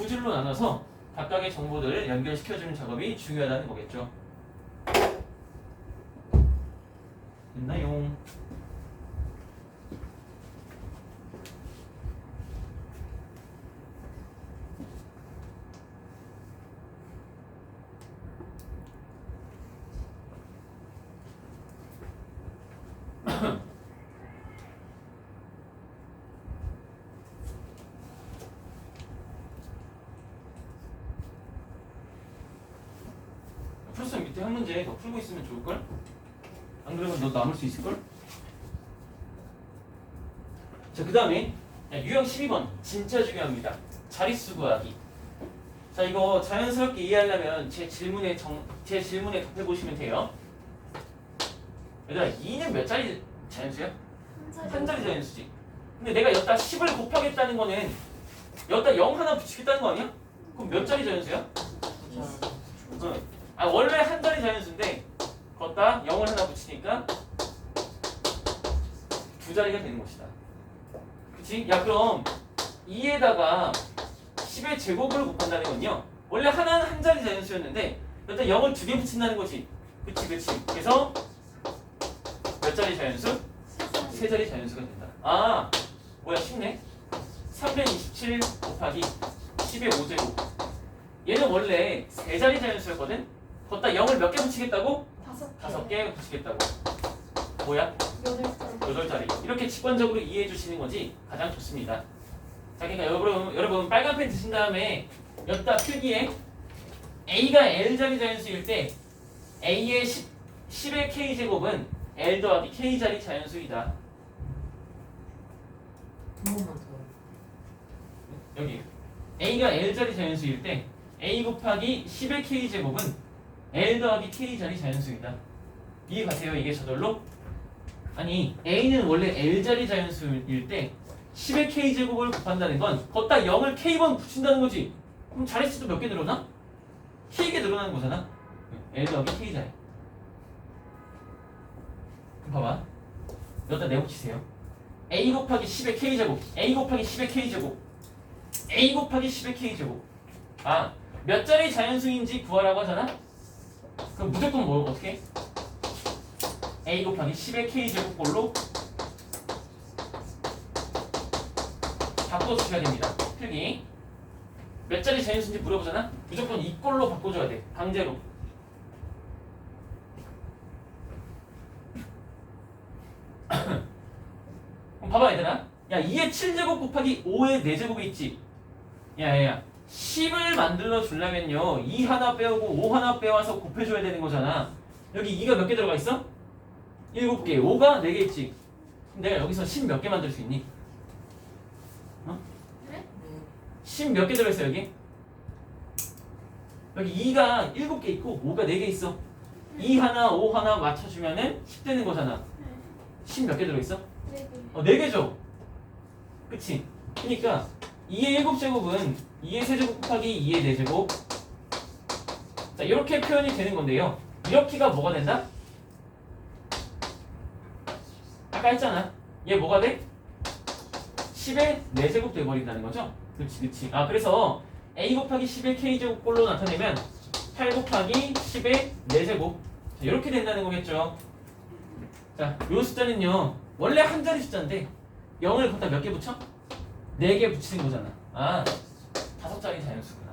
두 줄로 나눠서 각각의 정보들을 연결시켜주는 작업이 중요하다는 거겠죠. 됐나요? 풀수는 밑에 한 문제 더 풀고 있으면 좋을걸? 안 그러면 너 남을 수 있을걸? 자, 그 다음에 유형 12번 진짜 중요합니다. 자릿수 구하기. 자, 이거 자연스럽게 이해하려면 제 질문에 정, 제 질문에 답해 보시면 돼요. 얘들아, 2는 몇 자리 자연수야? 한 자리 자연수지. 근데 내가 여기다 10을 곱하겠다는 거는 여기다 0 하나 붙이겠다는 거 아니야? 그럼 몇 자리 자연수야? 응. 아 원래 한 자리 자연수인데 걷다 0을 하나 붙이니까 두 자리가 되는 것이다. 그치? 야 그럼 2에다가 10의 제곱을 곱한다는 건요. 원래 하나는 한 자리 자연수였는데 일단 0을 두 개 붙인다는 거지. 그치 그치. 그래서 몇 자리 자연수? 세 자리 자연수가 된다. 아 뭐야 쉽네. 327 곱하기 10의 5제곱. 얘는 원래 세 자리 자연수였거든. 걷다 0을 몇 개 붙이겠다고? 다섯 개 붙이겠다고. 뭐야? 여덟 자리. 이렇게 직관적으로 이해해 주시는 거지 가장 좋습니다. 자, 그러니까 여러분, 여러분 빨간 펜 드신 다음에 여기다 필기에 A가 L 자리 자연수일 때 A의 10, 10의 K 제곱은 L 더하기 K 자리 자연수이다. 한 번만 더. 여기 A가 L 자리 자연수일 때 A 곱하기 10의 K 제곱은 L 더하기 K 자리 자연수이다. 이해 가세요? 이게 저절로? 아니 A는 원래 L 자리 자연수일 때 10의 K 제곱을 곱한다는 건 걷다 0을 K번 붙인다는 거지. 그럼 자릿수도 몇 개 늘어나? K개 늘어나는 거잖아. L 더하기 K 자리. 그럼 봐봐. 여기다 내붙이세요. A 곱하기 10의 K 제곱, A 곱하기 10의 K 제곱, A 곱하기 10의 K 제곱. 아, 몇 자리 자연수인지 구하라고 하잖아? 그럼 무조건 뭘 어떻게? A 곱하기 10의 K 제곱꼴로 바꿔주셔야 됩니다. 필기. 몇 자리 자연수인지 물어보잖아? 무조건 이 꼴로 바꿔줘야 돼. 강제로. 그럼 봐봐 얘들아. 야 2의 7제곱 곱하기 5의 4제곱이 있지. 야야야. 10을 만들어 주려면요. 2 하나 빼오고 5 하나 빼와서 곱해줘야 되는 거잖아. 여기 2가 몇 개 들어가 있어? 7개. 5가 4개 있지. 내가 여기서 10 몇 개 만들 수 있니? 네. 10몇 개 들어있어 여기? 여기 2가 7개 있고 5가 4개 있어. 2 하나 5 하나 맞춰주면은 10 되는 거잖아. 10 몇 개 들어있어? 네개 어, 4개죠? 그치? 그니까 2의 7제곱은 2의 세제곱 곱하기 2의 4제곱 자 이렇게 표현이 되는 건데요 이렇게가 뭐가 된다? 아까 했잖아 얘 뭐가 돼? 10의 4제곱 돼버린다는 거죠? 그치 그치 아 그래서 a 곱하기 10의 k제곱 꼴로 나타내면 8 곱하기 10의 4제곱 자, 이렇게 된다는 거겠죠 자, 요 숫자는요 원래 한 자리 숫자인데 0을 갖다 몇 개 붙여? 4개 붙이는 거잖아 아 자리 자연수구나.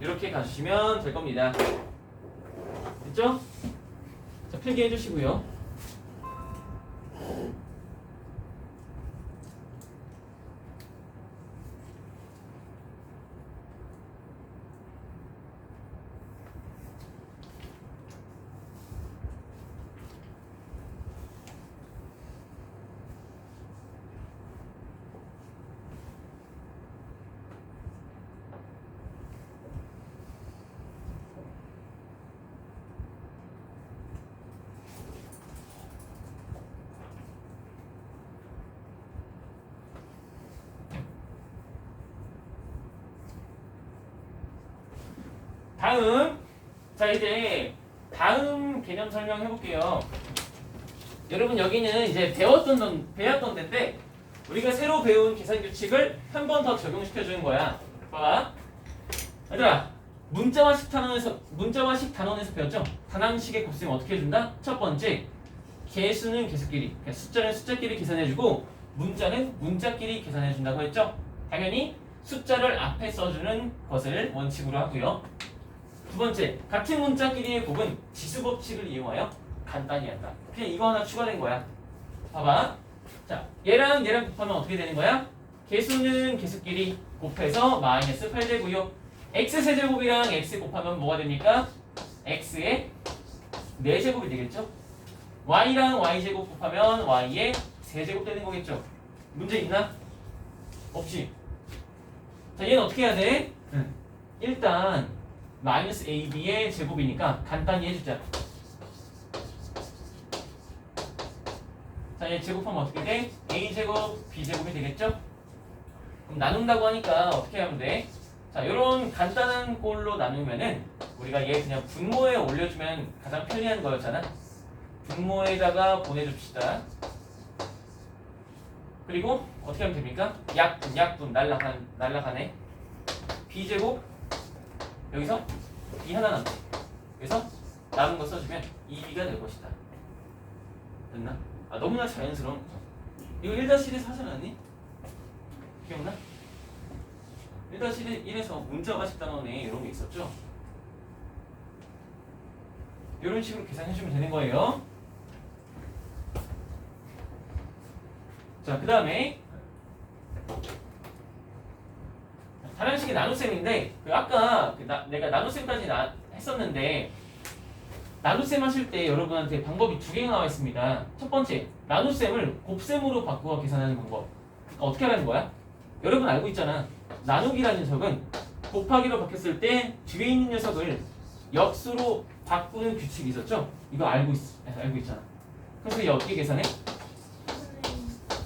이렇게 가주시면 될 겁니다. 됐죠? 자 필기해 주시고요 다음 자 이제 다음 개념 설명해 볼게요. 여러분 여기는 이제 배웠던 던- 배웠던 데인데 우리가 새로 배운 계산 규칙을 한 번 더 적용시켜 주는 거야. 봐봐. 얘들아, 문자화식 단원에서 문자화식 단원에서 배웠죠? 단항식의 곱셈 어떻게 해준다? 첫 번째, 개수는 개수끼리, 그러니까 숫자는 숫자끼리 계산해주고 문자는 문자끼리 계산해준다고 했죠? 당연히 숫자를 앞에 써주는 것을 원칙으로 하고요. 두 번째, 같은 문자끼리의 곱은 지수 법칙을 이용하여 간단히 한다. 그냥 이거 하나 추가된 거야. 봐봐. 자, 얘랑 얘랑 곱하면 어떻게 되는 거야? 개수는 개수끼리 곱해서 마이너스 8 되고요. x 세제곱이랑 x 곱하면 뭐가 됩니까? x의 4제곱이 되겠죠? y랑 y제곱 곱하면 y의 세제곱 되는 거겠죠? 문제 있나? 없지? 자, 얘는 어떻게 해야 돼? 일단 마이너스 ab의 제곱이니까 간단히 해주자. 자, 얘 제곱하면 어떻게 돼? a제곱 b제곱이 되겠죠? 그럼 나눈다고 하니까 어떻게 하면 돼? 자, 요런 간단한 꼴로 나누면은 우리가 얘 그냥 분모에 올려주면 가장 편리한 거였잖아. 분모에다가 보내줍시다. 그리고 어떻게 하면 됩니까? 약분, 약분, 날라간, 날라가네. b제곱 여기서 b 하나 남지. 그래서 남은 거 써주면 2b가 될 것이다. 됐나? 아 너무나 자연스러운 거죠. 이거 1-1에서 하지 않았니? 기억나? 1-1에서 문자화식 단원에 이런 게 있었죠? 이런 식으로 계산해주면 되는 거예요. 자, 그 다음에 다른 식의 나눗셈인데 그 아까 그 나, 내가 나눗셈까지 나, 했었는데 나눗셈 하실 때 여러분한테 방법이 두 개가 나와 있습니다. 첫 번째, 나눗셈을 곱셈으로 바꾸어 계산하는 방법. 그러니까 어떻게 하라는 거야? 여러분 알고 있잖아. 나누기라는 녀석은 곱하기로 바뀌었을 때 뒤에 있는 녀석을 역수로 바꾸는 규칙이 있었죠? 이거 알고 있, 알고 있잖아. 그래서 어떻게 계산해?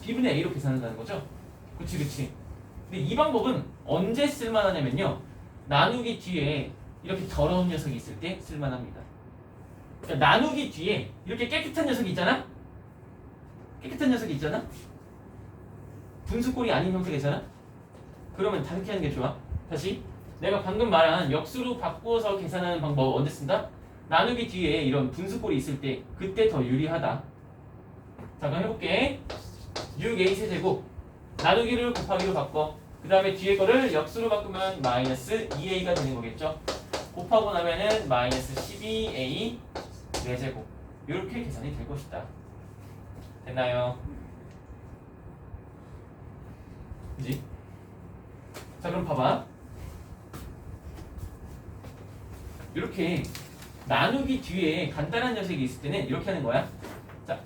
b분의 a로 계산한다는 거죠? 그치 그치. 근데 이 방법은 언제 쓸만하냐면요. 나누기 뒤에 이렇게 더러운 녀석이 있을 때 쓸만합니다. 그러니까 나누기 뒤에 이렇게 깨끗한 녀석이 있잖아? 깨끗한 녀석이 있잖아? 분수꼴이 아닌 형태가 잖아 그러면 다르게 하는 게 좋아. 다시 내가 방금 말한 역수로 바꾸어서 계산하는 방법 언제 쓴다? 나누기 뒤에 이런 분수꼴이 있을 때 그때 더 유리하다. 자 그럼 해볼게. 6a 세 제곱 나누기를 곱하기로 바꿔. 그 다음에 뒤에 거를 역수로 바꾸면 마이너스 2a가 되는 거겠죠. 곱하고 나면은 마이너스 12a 4제곱 이렇게 계산이 될 것이다. 됐나요? 그지? 자 그럼 봐봐. 이렇게 나누기 뒤에 간단한 녀석이 있을 때는 이렇게 하는 거야. 자,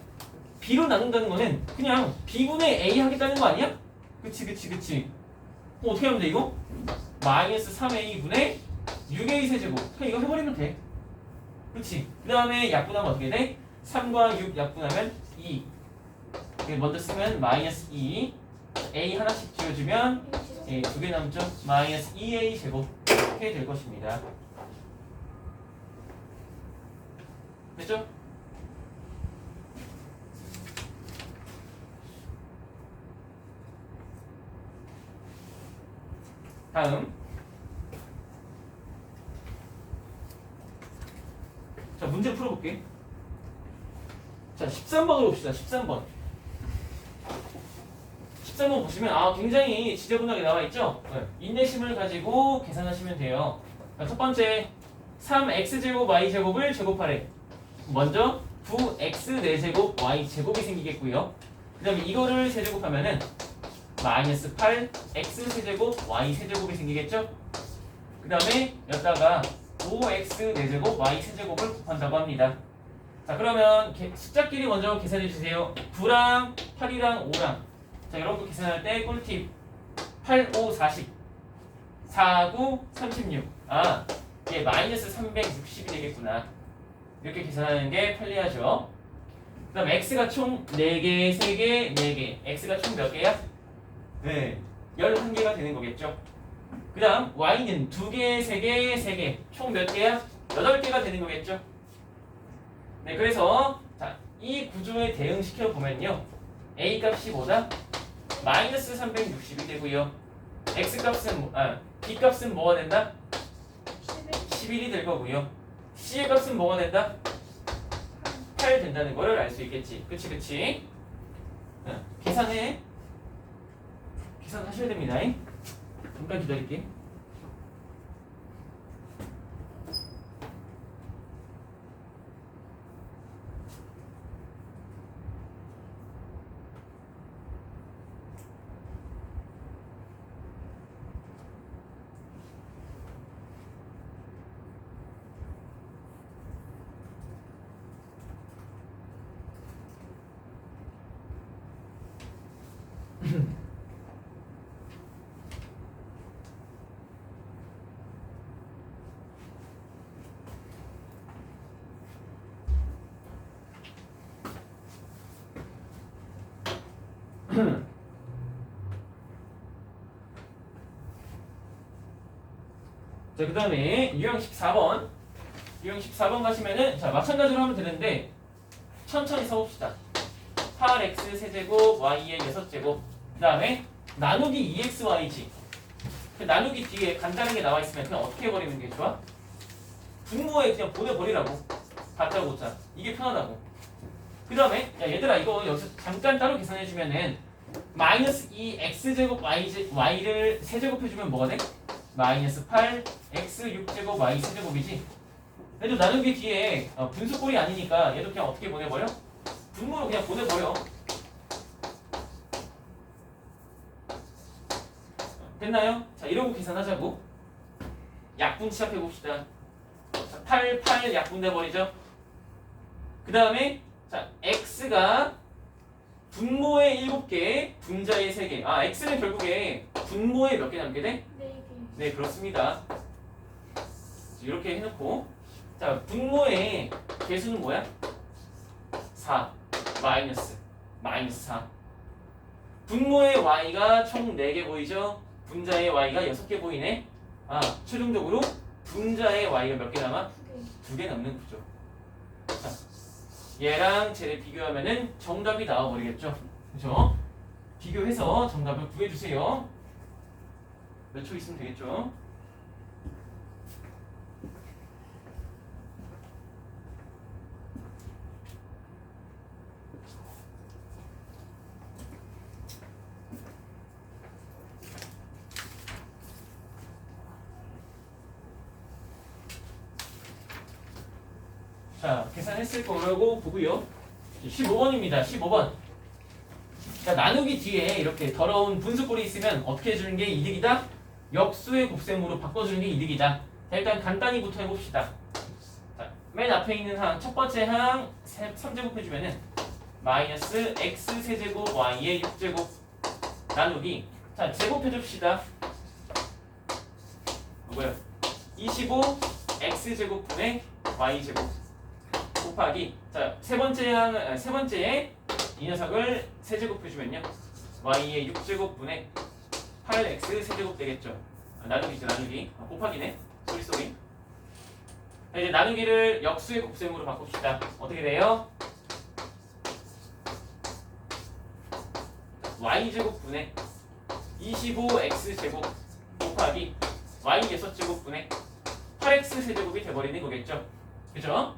b로 나눈다는 거는 그냥 b분의 a 하겠다는 거 아니야? 그치 그치 그치. 그럼 어떻게 하면 돼 이거? 마이너스 3a분의 6a 세제곱. 그냥 이거 해버리면 돼. 그치? 그 다음에 약분하면 어떻게 돼? 3과 6 약분하면 2. 이게 먼저 쓰면 마이너스 2. a 하나씩 지워주면 예, 두개 남죠? 마이너스 2a 제곱 이렇게 될 것입니다. 됐죠? 다음. 자 문제 풀어볼게. 자 13번으로 봅시다 13번. 13번 보시면 아 굉장히 지저분하게 나와 있죠? 네. 인내심을 가지고 계산하시면 돼요. 자, 첫 번째 3x제곱 y제곱을 제곱하래. 먼저 9x 4제곱 y제곱이 생기겠고요. 그 다음에 이거를 세제곱하면은 마이너스 8 x 세제곱 y 세제곱이 생기겠죠? 그 다음에 여기다가 5x 4제곱 y 세제곱을 곱한다고 합니다. 자 그러면 개- 숫자끼리 먼저 계산해 주세요. 9랑 8이랑 5랑 자 이런 거 계산할 때 꿀팁 8, 5, 40 4, 9, 36 아, 이게 마이너스 360이 되겠구나 이렇게 계산하는 게 편리하죠. 그 다음 x가 총 4개, 3개, 4개 x가 총 몇 개야? 네, 11개가 되는 거겠죠. 그 다음 y는 2개, 3개, 3개 총 몇 개야? 8개가 되는 거겠죠. 네, 그래서 자, 이 구조에 대응시켜 보면요. a 값이 뭐다? 마이너스 360이 되고요. x 값은 뭐- 아 b 값은 뭐가 된다? 11 11이 될 거고요. c의 값은 뭐가 된다? 8 된다는 거를 알 수 있겠지. 그치 그치. 어, 계산해. 계산하셔야 됩니다. 잠깐 기다릴게. 자, 그 다음에 유형 14번. 유형 14번 가시면은, 자, 마찬가지로 하면 되는데, 천천히 써봅시다. 8x 세제곱, y의 6제곱. 그 다음에, 나누기 2xy지. 그 나누기 뒤에 간단하게 나와 있으면 그냥 어떻게 해버리는 게 좋아? 분모에 그냥 보내버리라고. 다짜 고짜. 이게 편하다고. 그 다음에, 야, 얘들아, 이거 여기서 잠깐 따로 계산해주면은, 마이너스 2 x제곱 y, y를 세제곱해주면 뭐가 돼? 마이너스 8 x 6제곱 y 세제곱이지 얘도 나누기 뒤에 어, 분수꼴이 아니니까 얘도 그냥 어떻게 보내버려? 분모로 그냥 보내버려 됐나요? 자 이러고 계산하자고 약분 시작해봅시다 자, 8, 8 약분 돼버리죠 그 다음에 자 x가 분모의 7개 분자의 3개 아 x는 결국에 분모에 몇 개 남게 돼? 4개 네 그렇습니다 이렇게 해놓고 자 분모의 개수는 뭐야? 4 마이너스 마이너스 4 분모의 y가 총 4개 보이죠? 분자의 y가 6개 보이네 아 최종적으로 분자의 y가 몇 개 남아? 2개 2개 남는 구조 자 얘랑 쟤를 비교하면 은 정답이 나와버리겠죠 그죠? 비교해서 정답을 구해주세요 몇 초 있으면 되겠죠? 자, 계산했을 거라고 보고요. 15번입니다. 15번. 자, 나누기 뒤에 이렇게 더러운 분수꼴이 있으면 어떻게 해주는 게 이득이다? 역수의 곱셈으로 바꿔주는 게 이득이다. 자, 일단 간단히부터 해봅시다. 자, 맨 앞에 있는 항, 첫 번째 항 3제곱 해주면은 마이너스 x 세제곱 y의 6제곱 나누기 자, 제곱해줍시다. 뭐야? 25 x 제곱분의 y 제곱 곱하기 자 세 번째 항, 아, 세 번째에 이 녀석을 세제곱 해주면요 y의 6제곱분의 8x 세제곱 되겠죠 아, 나누기죠 나누기 아, 곱하기네 쏘리 쏘리 자, 이제 나누기를 역수의 곱셈으로 바꿉시다 어떻게 돼요? y제곱 분의 25x 제곱 곱하기 y 6제곱 분의 8x 세제곱이 돼버리는 거겠죠 그죠?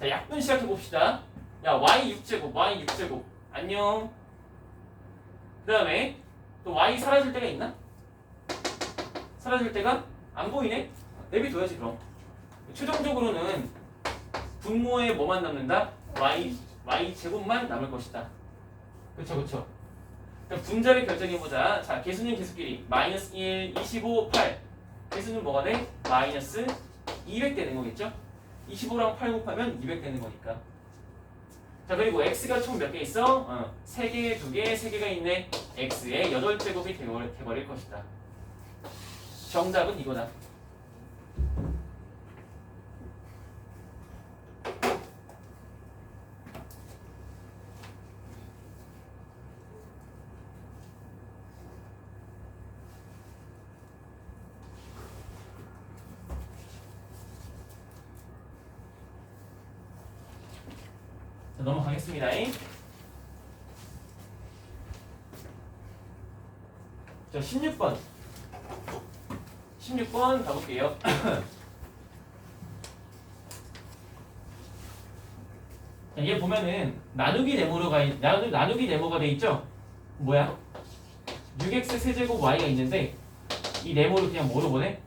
자, 약분 시작해 봅시다. 야, y 6제곱, y 6제곱. 안녕. 그 다음에 또 y 사라질 때가 있나? 사라질 때가 안 보이네? 내비둬야지 그럼. 최종적으로는 분모에 뭐만 남는다? y, y 제곱만 남을 것이다. 그쵸. 그럼 분자를 결정해 보자. 자, 개수는 개수끼리. 마이너스 1, 25, 8. 개수는 뭐가 돼? 마이너스 200 되는 거겠죠? 25랑 8 곱하면 200 되는 거니까. 자 그리고 x가 총 몇 개 있어? 어, 3개, 2개, 3개가 있네. x의 8제곱이 되버릴, 되버릴 것이다. 정답은 이거다. 자, 넘어가겠습니다. 자, 16번. 16번 가볼게요. 자, 얘 보면은 나누기 네모로가 있- 나누, 나누기 네모가 돼 있죠? 뭐야? 6x 세제곱 y가 있는데 이 네모를 그냥 뭐로 보내?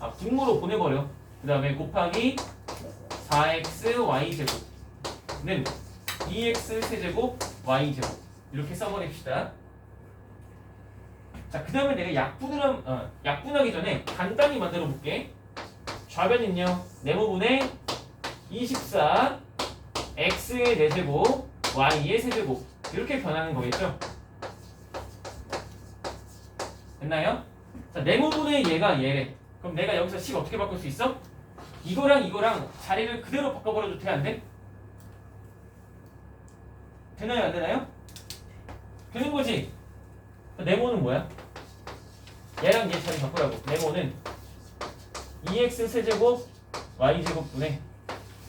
아 분모로 보내버려. 그 다음에 곱하기 4x y 제곱는 2x 세제곱 y 제곱 이렇게 써버립시다. 자, 그 다음에 내가 약분을 함- 어, 약분하기 전에 간단히 만들어 볼게. 좌변은요 네모분의 24 x의 4제곱 y의 세제곱 이렇게 변하는 거겠죠? 됐나요? 자, 네모분의 얘가 얘래. 그럼 내가 여기서 식 어떻게 바꿀 수 있어? 이거랑 이거랑 자리를 그대로 바꿔버려도 돼, 안 돼? 되나요, 안 되나요? 되는 거지. 네모는 뭐야? 얘랑 얘 자리 바꾸라고. 네모는 2x 세제곱 y 제곱분의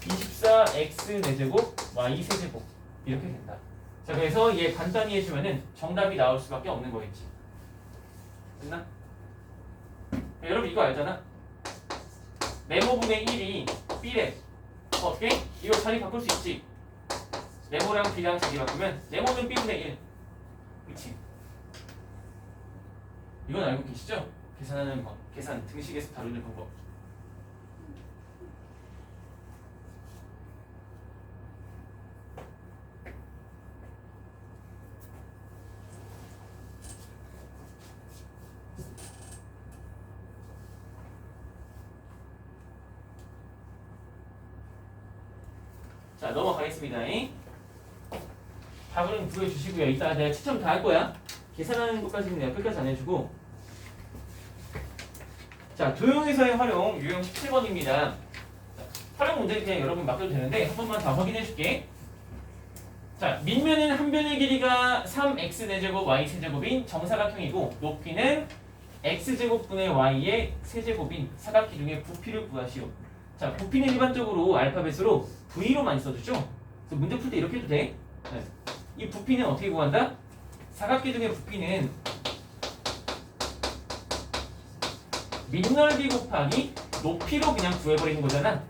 24x 4제곱 y 세제곱 이렇게 된다. 자, 그래서 얘 간단히 해주면은 정답이 나올 수밖에 없는 거겠지. 됐나? 여러분 이거 알잖아? 네모분의 1이 B래. 어떻게? 이거 자리 바꿀 수 있지. 네모랑 B랑 자리 바꾸면 네모는 B분의 1. 그치? 이건 알고 계시죠? 계산하는 법. 계산 등식에서 다루는 방법. 자 넘어가겠습니다. 답 은 구해주시고요. 이따 내가 채점 다 할 거야. 계산하는 것까지는 내가 끝까지 안 해주고 자 도형에서의 활용 유형 17번입니다. 활용 문제 그냥 여러분 맡겨도 되는데 한 번만 더 확인해 줄게. 자 밑면은 한 변의 길이가 3x 4제곱 y 세제곱인 정사각형이고 높이는 x제곱분의 y의 세제곱인 사각기 중에 부피를 구하시오. 자 부피는 일반적으로 알파벳으로 V로 많이 써주죠. 그래서 문제 풀 때 이렇게 해도 돼. 네. 이 부피는 어떻게 구한다? 사각기 중에 부피는 밑넓이 곱하기 높이로 그냥 구해버리는 거잖아.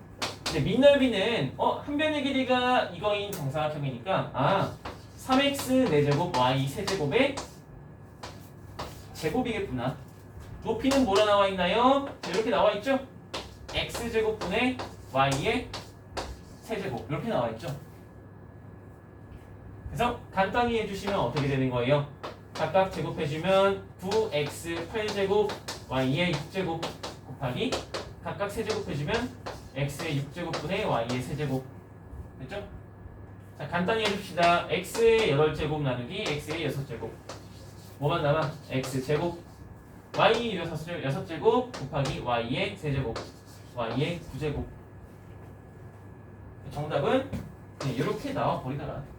근데 밑넓이는 어, 한 변의 길이가 이거인 정사각형이니까 아 3x 4제곱 y 세제곱의 제곱이겠구나. 높이는 뭐라 나와 있나요? 자, 이렇게 나와 있죠? x제곱분의 y의 세제곱 이렇게 나와 있죠. 그래서 간단히 해주시면 어떻게 되는 거예요? 각각 제곱해주면 9x 8제곱 y의 6제곱 곱하기 각각 세제곱해주면 x의 6제곱분의 y의 세제곱 됐죠? 자 간단히 해줍시다. x의 8제곱 나누기 x의 6제곱 뭐만 남아? x제곱 y 6제곱 곱하기 y의 세제곱 y의 9제곱 정답은 이렇게 나와 버리더라.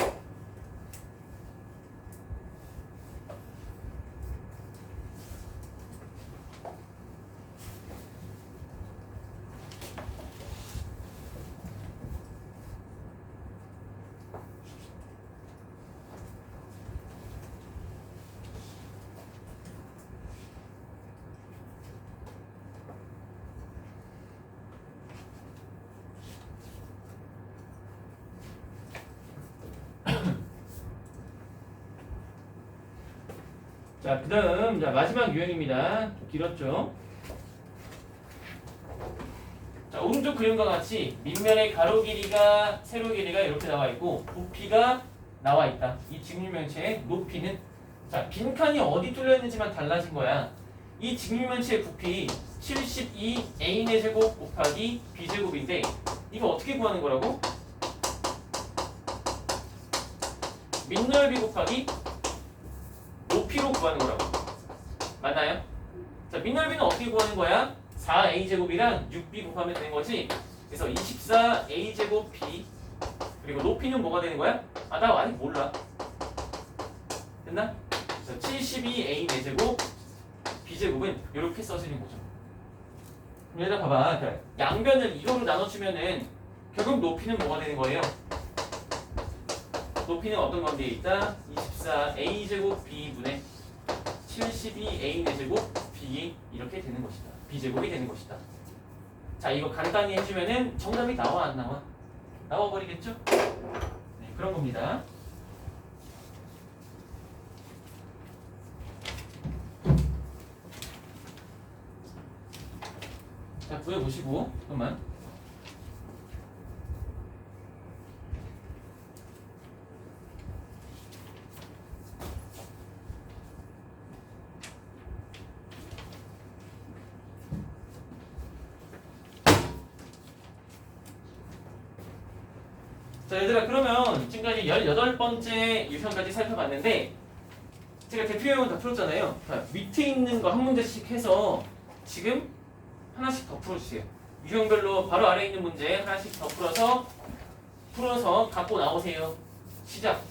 자, 그 다음, 자, 마지막 유형입니다. 좀 길었죠? 자, 오른쪽 그림과 같이 밑면의 가로 길이가, 세로 길이가 이렇게 나와 있고, 부피가 나와 있다. 이 직률면체의 높이는, 자, 빈칸이 어디 뚫려 있는지만 달라진 거야. 이 직률면체의 부피 72a의 제곱 곱하기 b제곱인데, 이거 어떻게 구하는 거라고? 밑넓이 곱하기 높이로 구하는 거라고. 맞나요? 자, 밑넓이는 어떻게 구하는 거야? 4a 제곱이랑 6b 곱하면 되는 거지. 그래서 24a 제곱 b 그리고 높이는 뭐가 되는 거야? 아, 나 아직 몰라. 됐나? 그래서 72a 4제곱 b 제곱은 이렇게 써지는 거죠. 그럼 얘들아 봐봐. 그래. 양변을 이거로 나눠주면은 결국 높이는 뭐가 되는 거예요? 높이는 어떤 관계에 있다? 24a 제곱 b분의 72a 4제곱 b 이렇게 되는 것이다. b제곱이 되는 것이다. 자 이거 간단히 해주면은 정답이 나와 안 나와? 나와 버리겠죠? 네 그런 겁니다. 자 구해보시고 잠깐만. 자 얘들아 그러면 지금까지 18번째 유형까지 살펴봤는데 제가 대표 유형은 다 풀었잖아요. 자, 밑에 있는 거 한 문제씩 해서 지금 하나씩 더 풀어주세요. 유형별로 바로 아래에 있는 문제 하나씩 더 풀어서 풀어서 갖고 나오세요. 시작